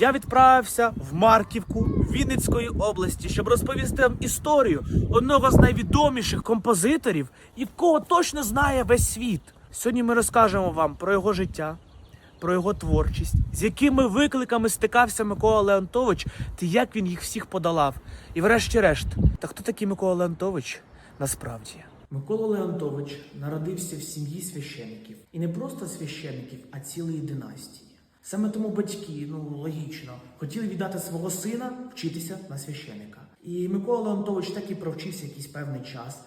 я відправився в Марківку Вінницької області, щоб розповісти вам історію одного з найвідоміших композиторів, і кого точно знає весь світ. Сьогодні ми розкажемо вам про його життя, про його творчість, з якими викликами стикався Микола Леонтович та як він їх всіх подолав. І врешті-решт, та хто такий Микола Леонтович насправді? Микола Леонтович народився в сім'ї священиків. І не просто священиків, а цілої династії. Саме тому батьки, ну логічно, хотіли віддати свого сина вчитися на священика. І Микола Леонтович так і провчився якийсь певний час.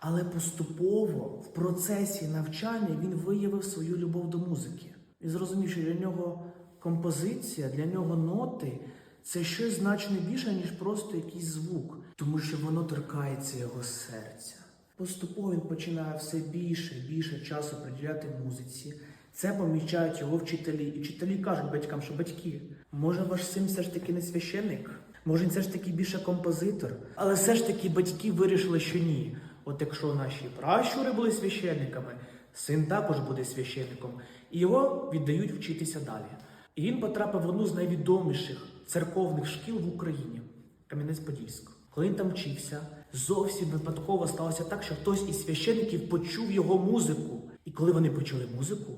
Але поступово в процесі навчання він виявив свою любов до музики. І зрозумів, що для нього композиція, для нього ноти це щось значно більше, ніж просто якийсь звук, тому що воно торкається його серця. Поступово він починає все більше і більше часу приділяти музиці. Це помічають його вчителі. І вчителі кажуть батькам, що батьки, може ваш син все ж таки не священник? Може він все ж таки більше композитор? Але все ж таки батьки вирішили, що ні. От якщо наші пращури були священниками, син також буде священником. І його віддають вчитися далі. І він потрапив в одну з найвідоміших церковних шкіл в Україні Кам'янець-Подільськ. Коли він там вчився, зовсім випадково сталося так, що хтось із священників почув його музику. І коли вони почули музику,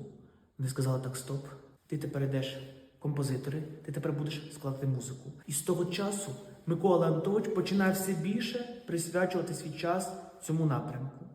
вони сказали так: стоп, ти тепер йдеш композитори, ти тепер будеш складати музику. І з того часу Микола Антович починає все більше присвячувати свій час цьому напрямку.